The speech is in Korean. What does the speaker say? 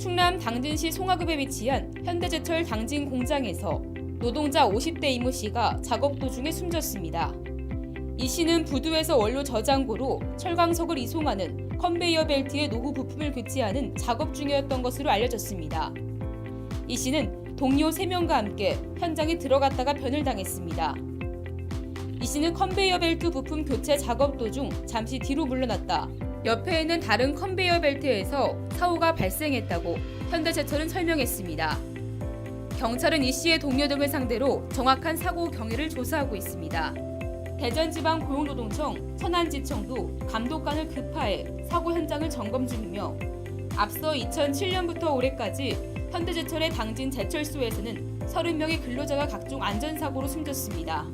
충남 당진시 송화급에 위치한 현대제철 당진 공장에서 노동자 50대 이모 씨가 작업 도중에 숨졌습니다. 이 씨는 부두에서 원료 저장고로 철광석을 이송하는 컨베이어 벨트의 노후 부품을 교체하는 작업 중이었던 것으로 알려졌습니다. 이 씨는 동료 3명과 함께 현장에 들어갔다가 변을 당했습니다. 이 씨는 컨베이어 벨트 부품 교체 작업 도중 잠시 뒤로 물러났다. 옆에 있는 다른 컨베이어 벨트에서 사고가 발생했다고 현대제철은 설명했습니다. 경찰은 이 씨의 동료 등을 상대로 정확한 사고 경위를 조사하고 있습니다. 대전지방 고용노동청, 천안지청도 감독관을 급파해 사고 현장을 점검 중이며 앞서 2007년부터 올해까지 현대제철의 당진 제철소에서는 30명의 근로자가 각종 안전사고로 숨졌습니다.